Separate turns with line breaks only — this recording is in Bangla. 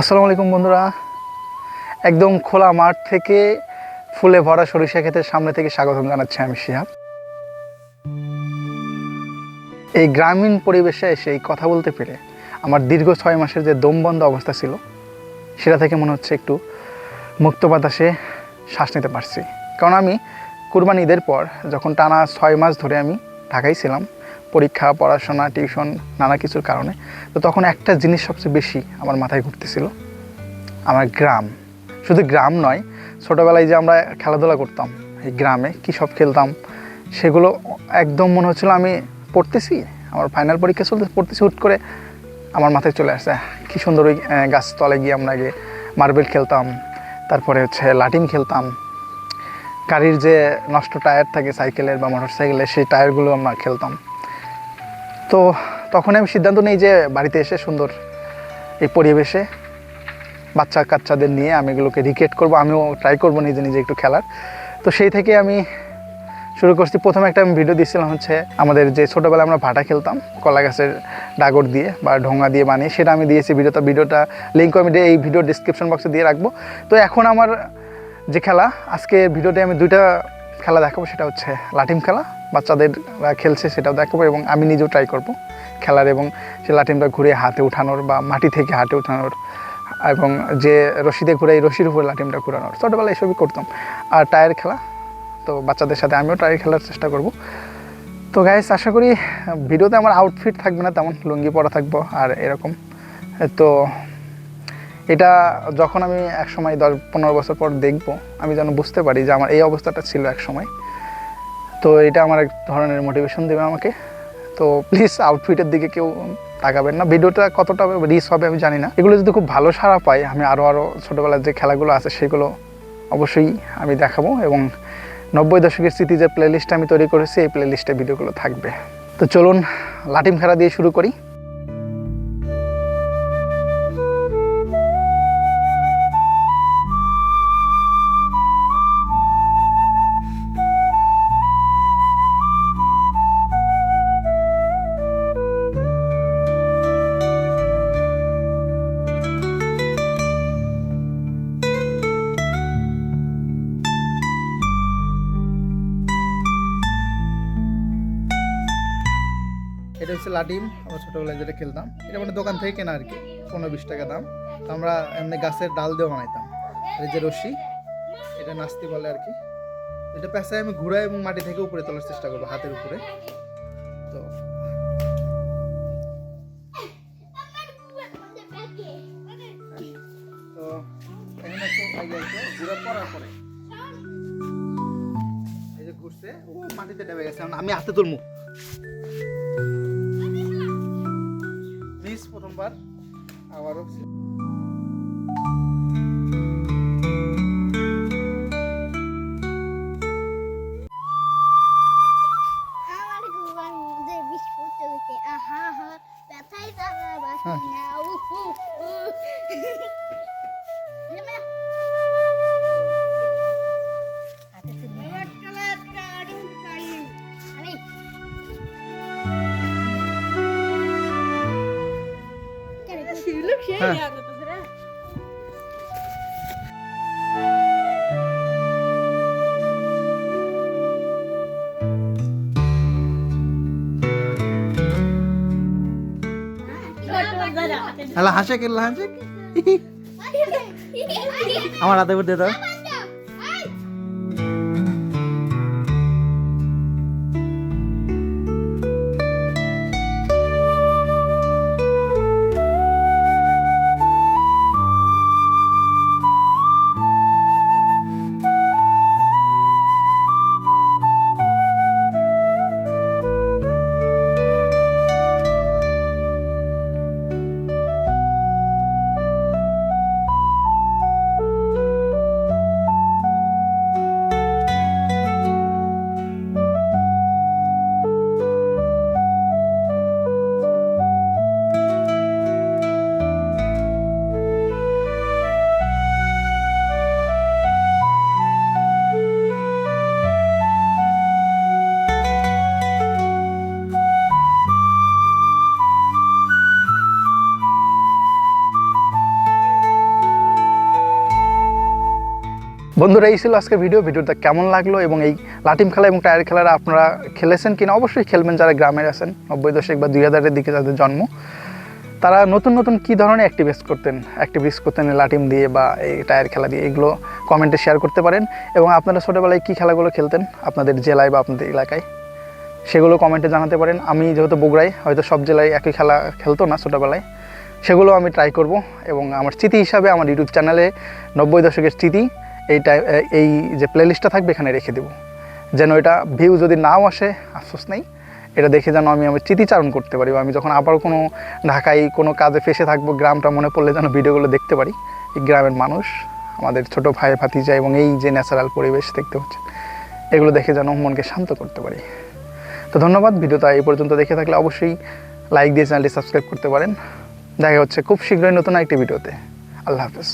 আসসালামু আলাইকুম বন্ধুরা। একদম খোলা মাঠ থেকে ফুলে ভরা সরিষা ক্ষেতের সামনে থেকে স্বাগতম জানাচ্ছি আমি শিহাব এই গ্রামীণ পরিবেশে এসে এই কথা বলতে পেরে দীর্ঘ ছয় মাসের যে দমবন্ধ অবস্থা ছিল, সেটা থেকে মনে হচ্ছে একটু মুক্ত বাতাসে শ্বাস নিতে পারছি। কারণ আমি কুরবানি ঈদের পর যখন টানা ছয় মাস ধরে আমি ঢাকায় ছিলাম, পরীক্ষা, পড়াশোনা, টিউশন, নানা কিছুর কারণে, তো তখন একটা জিনিস সবচেয়ে বেশি আমার মাথায় ঘুরতেছিল, আমার গ্রাম। শুধু গ্রাম নয়, ছোটোবেলায় যে আমরা খেলাধুলা করতাম, এই গ্রামে কী সব খেলতাম, সেগুলো একদম মনে হচ্ছিল আমি পড়তেছি, আমার ফাইনাল পরীক্ষা চলতে পড়তেছি, হুট করে আমার মাথায় চলে আসছে কী সুন্দর ওই আহ, গাছতলায় গিয়ে আমরা আগে মার্বেল খেলতাম তারপরে হচ্ছে লাটিম খেলতাম। গাড়ির যে নষ্ট টায়ার থাকে সাইকেলের বা মোটর সাইকেলের সেই টায়ারগুলো আমরা খেলতাম। তো তখন আমি সিদ্ধান্ত নিই যে বাড়িতে এসে সুন্দর এই পরিবেশে বাচ্চা কাচ্চাদের নিয়ে আমি এগুলোকে রিক্রিয়েট করব। আমিও ট্রাই করব নিজে নিজে একটু খেলার। তো সেই থেকে আমি শুরু করছি। প্রথমে একটা আমি ভিডিও দিয়েছিলাম হচ্ছে আমাদের যে ছোটোবেলায় আমরা ভাটা খেলতাম, কলা গাছের ডাগর দিয়ে বা ঢোঙা দিয়ে বানিয়ে, সেটা আমি দিয়েছি ভিডিওটা ভিডিওটা লিঙ্ক আমি এই ভিডিও ডিসক্রিপশন বক্সে দিয়ে রাখব। তো এখন আমার যে খেলা, আজকে ভিডিওতে আমি দুইটা খেলা দেখাবো। সেটা হচ্ছে লাটিম খেলা, বাচ্চাদের খেলছে সেটাও দেখাবো এবং আমি নিজেও ট্রাই করব খেলার এবং সে লাটিমটা ঘুরে হাতে উঠানোর বা মাটি থেকে হাতে উঠানোর এবং যে রশিদে ঘুরে এই রশির উপরে লাটিমটা ঘুরানোর। ছোটোবেলায় এসবই করতাম। আর টায়ার খেলা তো বাচ্চাদের সাথে আমিও টায়ার খেলার চেষ্টা করব। তো গাইস আশা করি ভিডিওতে আমার আউটফিট থাকবে না, তেমন লুঙ্গি পরা থাকব আর এরকম। তো এটা যখন আমি এক সময় দশ পনেরো বছর পর দেখব, আমি যেন বুঝতে পারি যে আমার এই অবস্থাটা ছিল এক সময় তো এটা আমার এক ধরনের মোটিভেশন দেবে আমাকে। তো প্লিজ আউটফিটের দিকে কেউ তাকাবেন না। ভিডিওটা কতটা রিস হবে আমি জানি না। এগুলো যদি খুব ভালো সাড়া পাই আমি আরও আরও ছোটোবেলার যে খেলাগুলো আছে, সেগুলো অবশ্যই আমি দেখাবো এবং নব্বই দশকের স্মৃতি যে প্লেলিস্ট আমি তৈরি করেছি, এই প্লেলিস্টে ভিডিওগুলো থাকবে। তো চলুন, লাটিম খেলা দিয়ে শুরু করি। এটা হচ্ছে লাটিম আমরা ছোটোবেলায় যেটা খেলতাম। এটা মানে দোকান থেকে কেনা আর কি পনেরো বিশ টাকা দাম। তো আমরা এমনি গাছের ডাল দিয়ে বানাইতাম। এই যে রশি, এটা নাস্তি বলে আর কি এটা পেঁচায় আমি ঘুরাই এবং মাটি থেকে উপরে তোলার চেষ্টা করব, হাতের উপরে। তো এই যে ঘুরছে মাটিতে গেছে, আমি হাতে তুলমু
হা ব্যথাই তারা বাসি
হ্যাঁ।
না
হ্যাঁ হাসে কেলা হাসে? আমার হাতে দিয়ে দাও। বন্ধুরা, এই ছিল আজকে ভিডিও ভিডিওটা কেমন লাগল এবং এই লাটিম খেলা এবং টায়ার খেলাটা আপনারা খেলেছেন কিনা? অবশ্যই খেলবেন যারা গ্রামের আছেন, নব্বই দশক বা দুই হাজারের দিকে যাদের জন্ম। তারা নতুন নতুন কী ধরনের অ্যাক্টিভিস করতেন অ্যাক্টিভিস করতেন লাটিম দিয়ে বা এই টায়ার খেলা দিয়ে, এগুলো কমেন্টে শেয়ার করতে পারেন। এবং আপনারা ছোটোবেলায় কী খেলাগুলো খেলতেন আপনাদের জেলায় বা আপনাদের এলাকায়, সেগুলো কমেন্টে জানাতে পারেন। আমি যেহেতু বগুড়ায়, হয়তো সব জেলায় একই খেলা খেলতো না ছোটোবেলায়, সেগুলো আমি ট্রাই করব। এবং আমার স্মৃতি হিসাবে আমার ইউটিউব চ্যানেলে নব্বই দশকের স্মৃতি এই টাই এই যে প্লেলিস্টটা থাকবে এখানে রেখে দেবো। যেন এটা ভিউ যদি নাও আসে, আফসোস নেই, এটা দেখে যেন আমি আমার স্মৃতিচারণ করতে পারি আমি যখন আবার কোনো ঢাকায় কোনো কাজে ফেসে থাকব, গ্রামটা মনে পড়লে যেন ভিডিওগুলো দেখতে পারি। এই গ্রামের মানুষ, আমাদের ছোট ভাই, ভাতিজা এবং এই যে ন্যাচারাল পরিবেশ দেখতে হচ্ছে এগুলো দেখে যেন মনকে শান্ত করতে পারি। তো ধন্যবাদ, ভিডিওটা এই পর্যন্ত দেখে থাকলে অবশ্যই লাইক দিয়ে চ্যানেলটি সাবস্ক্রাইব করতে পারেন। দেখা হচ্ছে খুব শীঘ্রই নতুন একটি ভিডিওতে। আল্লাহ হাফেজ।